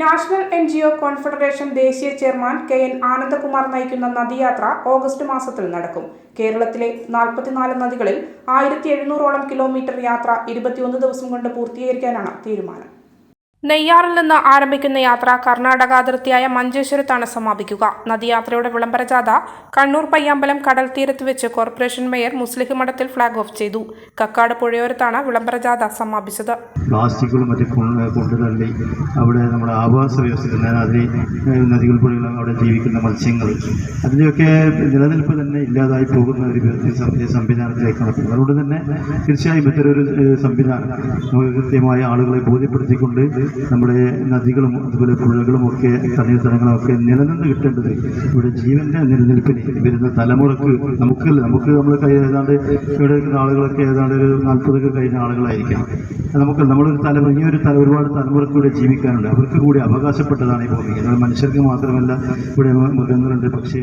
National N G O confederation ദേശീയ chairman K N Anandakumar നയിക്കുന്ന നദിയാത്ര ഓഗസ്റ്റ് മാസത്തിൽ നടക്കും. കേരളത്തിലെ നാൽപ്പത്തിനാല് നദികളിൽ ആയിരത്തി എഴുന്നൂറോളം കിലോമീറ്റർ യാത്ര ഇരുപത്തിയൊന്ന് ദിവസം കൊണ്ട് പൂർത്തീകരിക്കാനാണ് തീരുമാനം. നെയ്യാറിൽ നിന്ന് ആരംഭിക്കുന്ന യാത്ര കർണാടക അതിർത്തിയായ മഞ്ചേശ്വരത്താണ് സമാപിക്കുക. നദിയാത്രയുടെ വിളംബര ജാഥ കണ്ണൂർ പയ്യാമ്പലം കടൽ തീരത്ത് വെച്ച് കോർപ്പറേഷൻ മേയർ മുസ്ലിഹ് മഠത്തിൽ ഫ്ളാഗ് ഓഫ് ചെയ്തു. കക്കാട് പുഴയോരത്താണ് വിളംബര ജാഥ സമാപിച്ചത്. പ്ലാസ്റ്റിക്കുകളും മറ്റും കൊണ്ട് കൊണ്ടുതള്ളി അവിടെ നമ്മുടെ ആവാസ വ്യവസ്ഥ അതിൽ നദികൾ പുഴകളും അവിടെ ജീവിക്കുന്ന മത്സ്യങ്ങൾ അതിന്റെയൊക്കെ നിലനിൽപ്പ് തന്നെ ഇല്ലാതായി പോകുന്ന ഒരു സംവിധാനത്തിലേക്ക് നടക്കുന്നത് അതുകൊണ്ട് തന്നെ തീർച്ചയായും ഏഹ്, സംവിധാനം കൃത്യമായ ആളുകളെ ബോധ്യപ്പെടുത്തിക്കൊണ്ട് നമ്മുടെ നദികളും അതുപോലെ പുഴകളും ഒക്കെ തണ്ണീർത്തടങ്ങളും ഒക്കെ നിലനിന്ന് കിട്ടേണ്ടത് ഇവിടെ ജീവന്റെ നിലനിൽപ്പിന് വരുന്ന തലമുറയ്ക്ക് നമുക്ക് നമുക്ക് നമ്മൾ കൈ ഏതാണ്ട് ഇവിടെ ആളുകളൊക്കെ ഏതാണ്ട് ഒരു നാൽപ്പതൊക്കെ കഴിഞ്ഞ ആളുകളായിരിക്കാം നമുക്ക് നമ്മളൊരു തലമുറ ഈ ഒരു തല ഒരുപാട് തലമുറയ്ക്ക് ഇവിടെ ജീവിക്കാനുണ്ട്. അവർക്ക് കൂടി അവകാശപ്പെട്ടതാണ് ഈ ഭൂമി മനുഷ്യർക്ക് മാത്രമല്ല ഇവിടെ മൃഗങ്ങളുണ്ട്. പക്ഷേ